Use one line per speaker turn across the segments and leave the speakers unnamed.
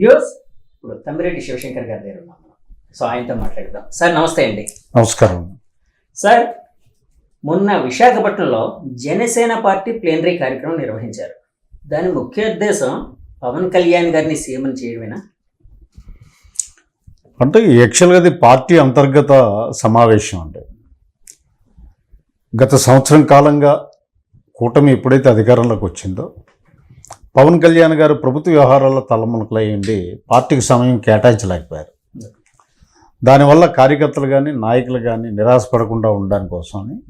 Views ఇప్పుడు తమ్మిరెడ్డి శివశంకర్ గారి దగ్గర ఉన్నాం. సో ఆయనతో మాట్లాడదాం. సార్ నమస్తే అండి.
నమస్కారం.
సార్ మొన్న విశాఖపట్నంలో జనసేన పార్టీ ప్లేనరీ కార్యక్రమం నిర్వహించారు. దాని ముఖ్య ఉద్దేశం పవన్ కళ్యాణ్ గారిని సీఎం చేయడమేనా?
అంటే యాక్చువల్గా అది పార్టీ అంతర్గత సమావేశం అంటే గత సంవత్సరం కాలంగా కూటమి ఎప్పుడైతే అధికారంలోకి వచ్చిందో పవన్ కళ్యాణ్ గారు ప్రభుత్వ వ్యవహారాల్లో తలమునకలయ్యండి పార్టీకి సమయం కేటాయించలేకపోయారు. దానివల్ల కార్యకర్తలు కానీ నాయకులు కానీ నిరాశపడకుండా ఉండడానికి కోసమని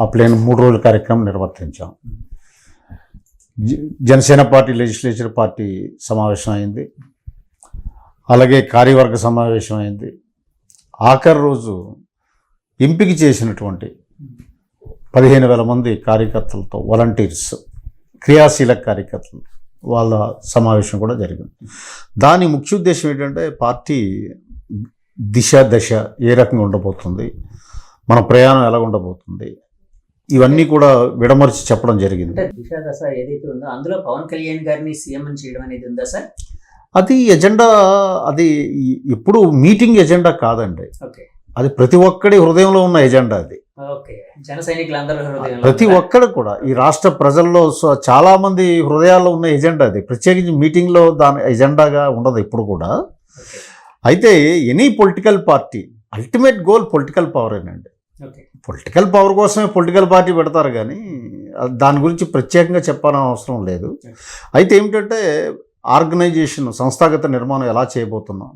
ఆ ప్లేన్ మూడు రోజుల కార్యక్రమం నిర్వర్తించాం. జ- జనసేన పార్టీ లెజిస్లేచర్ పార్టీ సమావేశం అయింది. అలాగే కార్యవర్గ సమావేశం అయింది. ఆఖరి రోజు ఎంపిక చేసినటువంటి పదిహేను వేల మంది కార్యకర్తలతో వాలంటీర్స్ క్రియాశీల కార్యకర్తలు వాళ్ళ సమావేశం కూడా జరిగింది. దాని ముఖ్య ఉద్దేశం ఏంటంటే పార్టీ దిశ దశ ఏ రకంగా ఉండబోతుంది మన ప్రయాణం ఎలా ఉండబోతుంది ఇవన్నీ కూడా విడమర్చి చెప్పడం జరిగింది.
దిశ దశ ఏదైతే ఉందో అందులో పవన్ కళ్యాణ్ గారిని సీఎం చేయడం అనేది ఉందా సార్?
అది ఎజెండా అది ఎప్పుడు మీటింగ్ ఎజెండా కాదండి.
ఓకే.
అది ప్రతి ఒక్కడి హృదయంలో ఉన్న ఎజెండా అది. ప్రతి? ఒక్కడు కూడా ఈ రాష్ట్ర ప్రజల్లో చాలా మంది హృదయాల్లో ఉన్న ఎజెండా అది. ప్రత్యేకించి మీటింగ్లో దాని ఎజెండాగా ఉండదు ఇప్పుడు కూడా. అయితే any political party ultimate goal political పవరేనండి. Political power కోసమే పొలిటికల్ పార్టీ పెడతారు కానీ దాని గురించి ప్రత్యేకంగా చెప్పాలని అవసరం లేదు. అయితే ఏమిటంటే ఆర్గనైజేషన్ సంస్థాగత నిర్మాణం ఎలా చేయబోతున్నాం?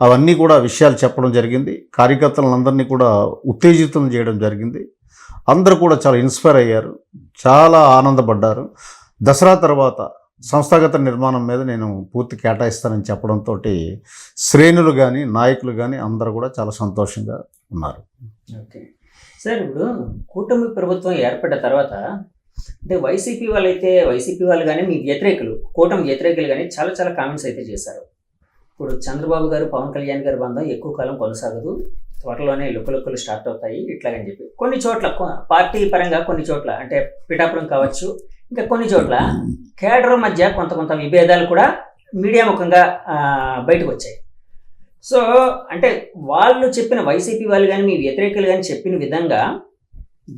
అవన్నీ కూడా విషయాలు చెప్పడం జరిగింది. కార్యకర్తలందరినీ కూడా ఉత్తేజితం చేయడం జరిగింది. అందరూ కూడా చాలా ఇన్స్పైర్ అయ్యారు. చాలా ఆనందపడ్డారు. దసరా తర్వాత సంస్థాగత నిర్మాణం మీద నేను పూర్తి కేటాయిస్తానని చెప్పడంతో శ్రేణులు కానీ నాయకులు కానీ అందరూ కూడా చాలా సంతోషంగా ఉన్నారు.
ఓకే. సార్ ఇప్పుడు కూటమి ప్రభుత్వం ఏర్పడ్డ తర్వాత అంటే వైసీపీ వాళ్ళైతే వైసీపీ వాళ్ళు కానీ మీ వ్యతిరేకులు కూటమి వ్యతిరేకులు కానీ చాలా చాలా కామెంట్స్ అయితే చేశారు. ఇప్పుడు చంద్రబాబు గారు పవన్ కళ్యాణ్ గారి బంధం ఎక్కువ కాలం కొనసాగదు. త్వరలోనే లుక్కలుక్కలు స్టార్ట్ అవుతాయి ఇట్లాగని చెప్పి. కొన్ని చోట్ల పార్టీ పరంగా కొన్ని చోట్ల అంటే పిఠాపురం కావచ్చు ఇంకా కొన్ని చోట్ల కేడర్ మధ్య కొంత కొంత విభేదాలు కూడా మీడియా ముఖంగా బయటకు వచ్చాయి. సో అంటే వాళ్ళు చెప్పిన వైసీపీ వాళ్ళు కానీ మీ వ్యతిరేకులు కానీ చెప్పిన విధంగా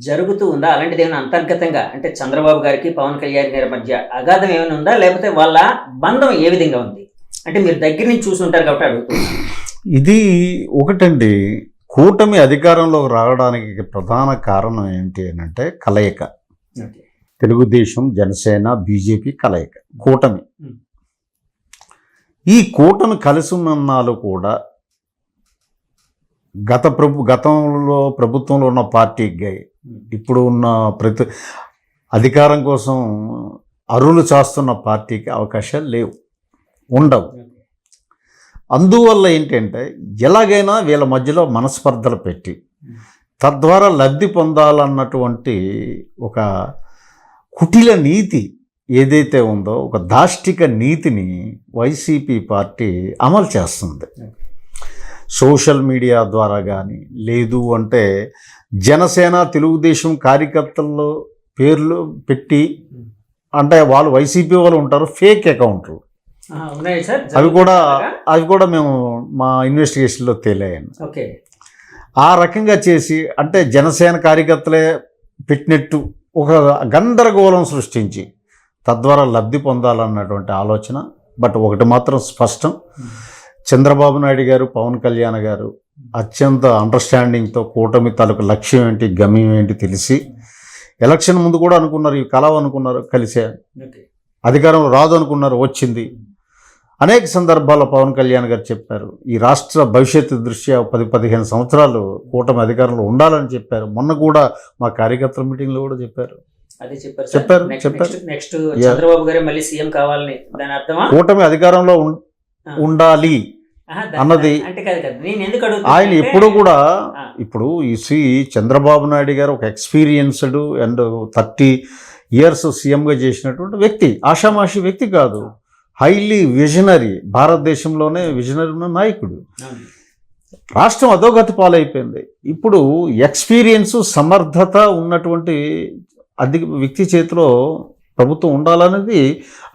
జరుగుతూ ఉందా? అలాంటిది ఏమైనా అంతర్గతంగా అంటే చంద్రబాబు గారికి పవన్ కళ్యాణ్ గారి మధ్య అగాధం ఏమైనా ఉందా? లేకపోతే వాళ్ళ బంధం ఏ విధంగా ఉంది? అంటే మీరు దగ్గర నుంచి చూసుంటారు కాబట్టి అడుగుతున్నారు
ఇది ఒకటండి కూటమి అధికారంలోకి రావడానికి ప్రధాన కారణం ఏంటి అని అంటే కలయిక. తెలుగుదేశం జనసేన బీజేపీ కలయిక కూటమి. ఈ కూటమి కలిసి ఉన్నన్నాళ్ళు కూడా గత ప్రభు గతంలో ప్రభుత్వంలో ఉన్న పార్టీకి ఇప్పుడు ఉన్న ప్రతి అధికారం కోసం అరులు చాస్తున్న పార్టీకి అవకాశాలు లేవు. ఉండవు. అందువల్ల ఏంటంటే ఎలాగైనా వీళ్ళ మధ్యలో మనస్పర్ధలు పెట్టి తద్వారా లబ్ధి పొందాలన్నటువంటి ఒక కుటిల నీతి ఏదైతే ఉందో ఒక దాష్టిక నీతిని వైసీపీ పార్టీ అమలు చేస్తుంది. సోషల్ మీడియా ద్వారా కానీ లేదు అంటే జనసేన తెలుగుదేశం కార్యకర్తల్లో పేర్లు పెట్టి అంటే వాళ్ళు వైసీపీ వాళ్ళు ఉంటారు ఫేక్ అకౌంట్లు.
ఉన్నాయి సార్.
అవి కూడా అవి కూడా మేము మా ఇన్వెస్టిగేషన్లో తేలాయండి
ఓకే.
ఆ రకంగా చేసి అంటే జనసేన కార్యకర్తలే పెట్టినట్టు ఒక గందరగోళం సృష్టించి తద్వారా లబ్ధి పొందాలన్నటువంటి ఆలోచన బట్ ఒకటి మాత్రం స్పష్టం. చంద్రబాబు నాయుడు గారు పవన్ కళ్యాణ్ గారు అత్యంత అండర్స్టాండింగ్తో కూటమి తాలూకు లక్ష్యం ఏంటి గమ్యం ఏంటి తెలిసి ఎలక్షన్ ముందు కూడా అనుకున్నారు ఇవి కలవ అనుకున్నారు కలిసే. అధికారం రాదు అనుకున్నారు వచ్చింది. అనేక సందర్భాల్లో పవన్ కళ్యాణ్ గారు చెప్పారు ఈ రాష్ట్ర భవిష్యత్తు దృష్ట్యా పది పదిహేను సంవత్సరాలు కూటమి అధికారంలో ఉండాలని చెప్పారు. మొన్న కూడా మా కార్యకర్తల మీటింగ్లో కూడా చెప్పారు.
చెప్పారు
చెప్పారు,
నెక్స్ట్ చంద్రబాబు గారే మళ్ళీ సీఎం కావాలని దాని అర్థమా?
కూటమి అధికారంలో ఉండాలి అన్నది- ఆయన ఎప్పుడు కూడా. ఇప్పుడు ఈ సి చంద్రబాబు నాయుడు గారు ఒక ఎక్స్పీరియన్స్డ్ అండ్ థర్టీ ఇయర్స్ సీఎంగా చేసినటువంటి వ్యక్తి ఆషామాషి వ్యక్తి కాదు. హైలీ విజనరీ భారతదేశంలోనే విజనరీ ఉన్న నాయకుడు. రాష్ట్రం అధోగతి పాలైపోయింది. ఇప్పుడు ఎక్స్పీరియన్స్ సమర్థత ఉన్నటువంటి అధిక వ్యక్తి చేతిలో ప్రభుత్వం ఉండాలనేది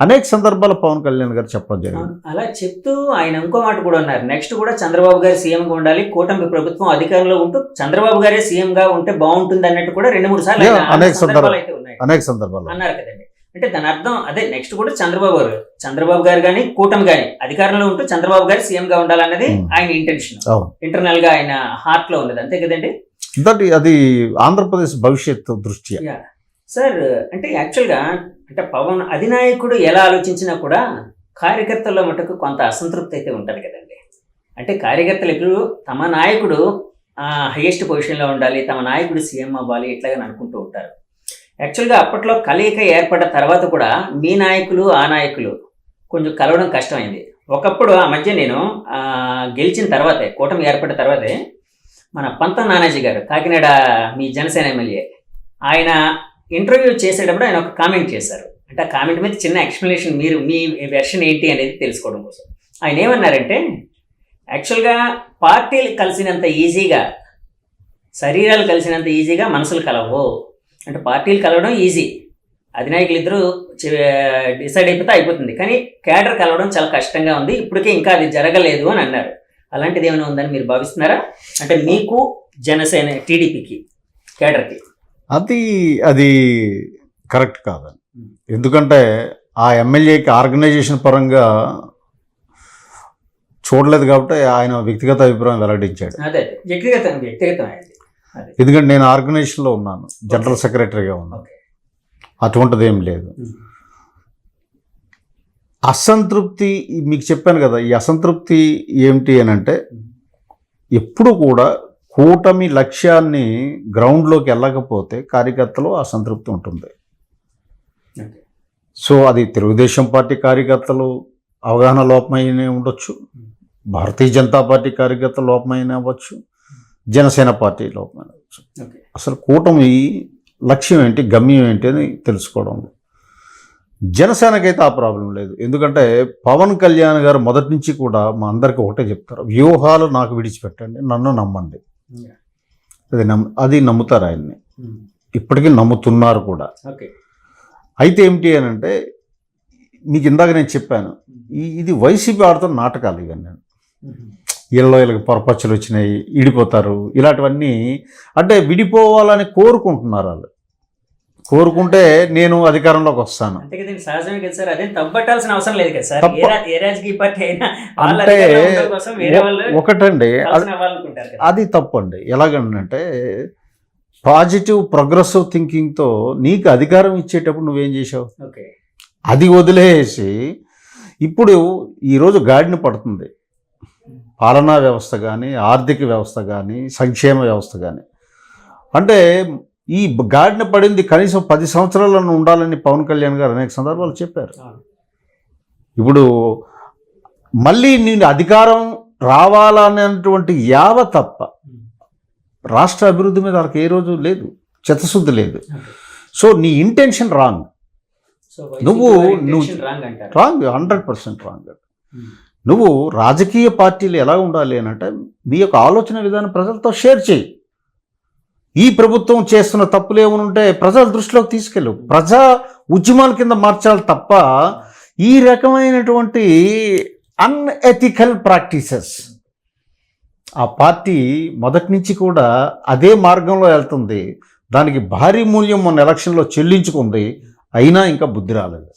అనేక సందర్భాల పవన్ కళ్యాణ్ గారు చెప్పడం జరిగింది.
అలా చెప్తూ ఆయన ఇంకో మాట కూడా ఉన్నారు. నెక్స్ట్ కూడా చంద్రబాబు గారు సీఎం గా ఉండాలి కూటమి ప్రభుత్వం అధికారంలో ఉంటూ చంద్రబాబు గారే సీఎం గా ఉంటే బాగుంటుంది అన్నట్టు కూడా రెండు మూడు సార్లు
అనేక
సందర్భాలు
సందర్భాలు.
అయితే ఉన్నాయి.
అనేక సందర్భాల్లో
అన్నారు కదండి. అంటే దాని అర్థం అదే. నెక్స్ట్ కూడా చంద్రబాబు గారు. చంద్రబాబు గారు కానీ కూటమి కానీ అధికారంలో ఉంటూ చంద్రబాబు గారు సీఎం గా ఉండాలన్నది. ఆయన ఇంటెన్షన్ ఇంటర్నల్గా ఆయన హార్ట్లో ఉన్నది. అంతే కదండి?
దట్ అది ఆంధ్రప్రదేశ్ భవిష్యత్తు దృష్ట్యా?
సార్ అంటే యాక్చువల్గా అంటే పవన్ అధినాయకుడు ఎలా ఆలోచించినా కూడా కార్యకర్తల్లో మటుకు కొంత అసంతృప్తి అయితే ఉంటుంది కదండి. అంటే కార్యకర్తలు ఎప్పుడు తమ నాయకుడు హైయెస్ట్ పొజిషన్లో ఉండాలి తమ నాయకుడు సీఎం అవ్వాలి ఇట్లాగని అనుకుంటూ ఉంటారు. యాక్చువల్గా అప్పట్లో కలయిక ఏర్పడ్డ తర్వాత కూడా మీ నాయకులు ఆ నాయకులు కొంచెం కలవడం కష్టమైంది. ఒకప్పుడు ఆ మధ్య నేను గెలిచిన తర్వాతే కూటమి ఏర్పడిన తర్వాతే మన పంత నానాజీ గారు కాకినాడ మీ జనసేన ఎమ్మెల్యే ఆయన ఇంటర్వ్యూ చేసేటప్పుడు ఆయన ఒక కామెంట్ చేశారు. అంటే ఆ కామెంట్ మీద చిన్న ఎక్స్ప్లెనేషన్ మీరు మీ వెర్షన్ ఏంటి అనేది తెలుసుకోవడం కోసం. ఆయన ఏమన్నారంటే యాక్చువల్గా పార్టీలు కలిసినంత ఈజీగా శరీరాలు కలిసినంత ఈజీగా మనసులు కలవు అంటే పార్టీలు కలవడం ఈజీ. అధినాయకులు ఇద్దరు డిసైడ్ అయిపోతే అయిపోతుంది. కానీ కేడర్ కలవడం చాలా కష్టంగా ఉంది. ఇప్పటికే ఇంకా అది జరగలేదు అని అన్నారు. అలాంటిది ఏమైనా ఉందని మీరు భావిస్తున్నారా? అంటే మీకు జనసేన టీడీపీకి కేడర్కి
అది అది కరెక్ట్ కాదండి. ఎందుకంటే ఆ ఎమ్మెల్యేకి ఆర్గనైజేషన్ పరంగా చూడలేదు కాబట్టి ఆయన వ్యక్తిగత అభిప్రాయం వెల్లడించాడు.
అదే వ్యక్తిగతం వ్యక్తిగతం
ఎందుకంటే నేను ఆర్గనైజేషన్లో ఉన్నాను జనరల్ సెక్రటరీగా ఉన్నాను. అటువంటిది ఏం లేదు. అసంతృప్తి మీకు చెప్పాను కదా ఈ అసంతృప్తి ఏమిటి అని అంటే ఎప్పుడు కూడా కూటమి లక్ష్యాన్ని గ్రౌండ్లోకి వెళ్ళకపోతే కార్యకర్తలు అసంతృప్తి ఉంటుంది. సో అది తెలుగుదేశం పార్టీ కార్యకర్తలు అవగాహన లోపమైనా ఉండొచ్చు. భారతీయ జనతా పార్టీ కార్యకర్తల లోపమైనా అవ్వచ్చు. జనసేన పార్టీ లోపమైనా అవ్వచ్చు
ఓకే.
అసలు కూటమి లక్ష్యం ఏంటి గమ్యం ఏంటి అని తెలుసుకోవడం. జనసేనకైతే ఆ ప్రాబ్లం లేదు. ఎందుకంటే పవన్ కళ్యాణ్ గారు మొదటి నుంచి కూడా మా అందరికీ ఒకటే చెప్తారు వ్యూహాలు నాకు విడిచిపెట్టండి నన్ను నమ్మండి. అది నమ్ అది నమ్ముతారు ఆయన్ని. ఇప్పటికీ నమ్ముతున్నారు కూడా. అయితే ఏమిటి అని అంటే మీకు ఇందాక నేను చెప్పాను ఈ ఇది వైసీపీ ఆడుతున్న నాటకాలు ఇవన్నీ. ఇళ్ళలో వీళ్ళకి పొరపచ్చులు వచ్చినాయి ఇడిపోతారు. ఇలాంటివన్నీ అంటే విడిపోవాలని కోరుకుంటున్నారు వాళ్ళు. కోరుకుంటే నేను అధికారంలోకి వస్తాను. తప్ప- అంటే ఒకటండి. అది- అది తప్పండి. ఎలాగంటే పాజిటివ్ ప్రోగ్రెసివ్ థింకింగ్తో నీకు అధికారం ఇచ్చేటప్పుడు నువ్వేం చేసావు అది వదిలేసి ఇప్పుడు ఈరోజు గాడిన పడుతుంది. పాలనా వ్యవస్థ కానీ ఆర్థిక వ్యవస్థ కానీ సంక్షేమ వ్యవస్థ కానీ అంటే ఈ గాడిన పడింది కనీసం పది సంవత్సరాలను ఉండాలని పవన్ కళ్యాణ్ గారు అనేక సందర్భాలు చెప్పారు. ఇప్పుడు మళ్ళీ నేను అధికారం రావాలనేటువంటి యావ తప్ప రాష్ట్ర అభివృద్ధి మీద వాళ్ళకి ఏ రోజు లేదు చిత్తశుద్ధి లేదు. సో నీ ఇంటెన్షన్ రాంగ్ నువ్వు- నువ్వు- రాంగ్ హండ్రెడ్ పర్సెంట్ రాంగ్. నువ్వు రాజకీయ పార్టీలు ఎలా ఉండాలి అని అంటే మీ యొక్క ఆలోచన విధానం ప్రజలతో షేర్ చేయి. ఈ ప్రభుత్వం చేస్తున్న తప్పులు ఏమనుంటే ఉంటే ప్రజల దృష్టిలోకి తీసుకెళ్ళు. ప్రజా ఉద్యమాల కింద మార్చాలి తప్ప ఈ రకమైనటువంటి అన్ఎథికల్ ప్రాక్టీసెస్ ఆ పార్టీ మొదటి నుంచి కూడా అదే మార్గంలో వెళ్తుంది. దానికి భారీ మూల్యం మొన్న ఎలక్షన్లో చెల్లించుకుంది. అయినా ఇంకా బుద్ధి రాలేదు.